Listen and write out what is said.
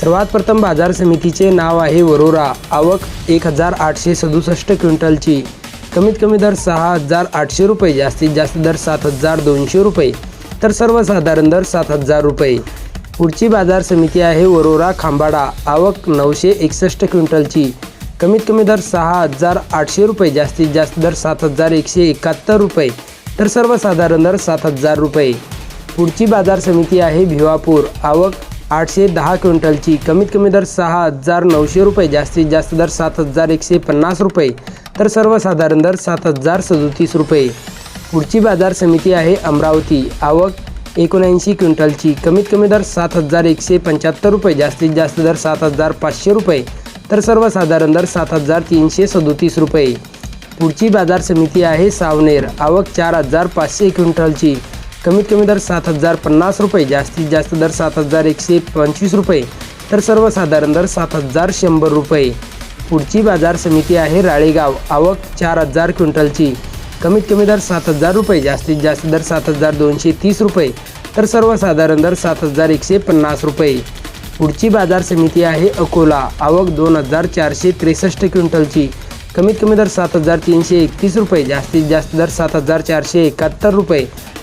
सर्वात प्रथम बाजार समितीचे नाव आहे वरोरा. आवक एक हजार आठशे सदुसष्ट क्विंटलची. कमीत कमी दर सहा हजार आठशे रुपये जास्तीत जास्त दर सात हजार दोनशे रुपये. तर सर्वसाधारण दर सात हजार रुपये. पुढची बाजार समिती आहे वरोरा खांबाडा. आवक नऊशे एकसष्ट क्विंटलची. कमीत कमी दर सहा हजार आठशे रुपये जास्तीत जास्त दर सात हजार एकशे एकाहत्तर रुपये. तर सर्वसाधारण दर सात हजार रुपये. पुढची बाजार समिती आहे भिवापूर. आवक आठशे दहा क्विंटलची. कमीत कमी दर सहा हजार नऊशे रुपये. जास्तीत जास्त दर सात हजार एकशे पन्नास रुपये. तर सर्वसाधारण दर सात हजार सदोतीस रुपये. पुढची बाजार समिती आहे अमरावती. आवक एकोणऐंशी क्विंटलची. कमीत कमी दर सात हजार एकशे पंच्याहत्तर रुपये. जास्तीत जास्त दर सात हजार पाचशे रुपये. तर सर्वसाधारण दर सात हजार तीनशे सदोतीस रुपये. पुढची बाजार समिती आहे सावनेर. आवक चार हजार पाचशे क्विंटलची. कमीत कमी दर सात हजार पन्नास रुपये जास्तीत जास्त दर सात हजार एकशे पंचवीस रुपये. तर सर्वसाधारण दर सात हजार शंभर रुपये. पुढची बाजार समिती आहे राळेगाव आवक चार हजार क्विंटलची. कमीत कमी दर सात हजार रुपये जास्तीत जास्त दर सात हजार दोनशे तीस रुपये. तर सर्वसाधारण दर सात हजार एकशे पन्नास रुपये. पुढची बाजार समिती आहे अकोला आवक दोन हजार चारशे त्रेसष्ट क्विंटलची. कमीत कमी दर सात हजार तीनशे एकतीस रुपये जास्तीत जास्त दर सात हजार चारशे एकाहत्तर रुपये.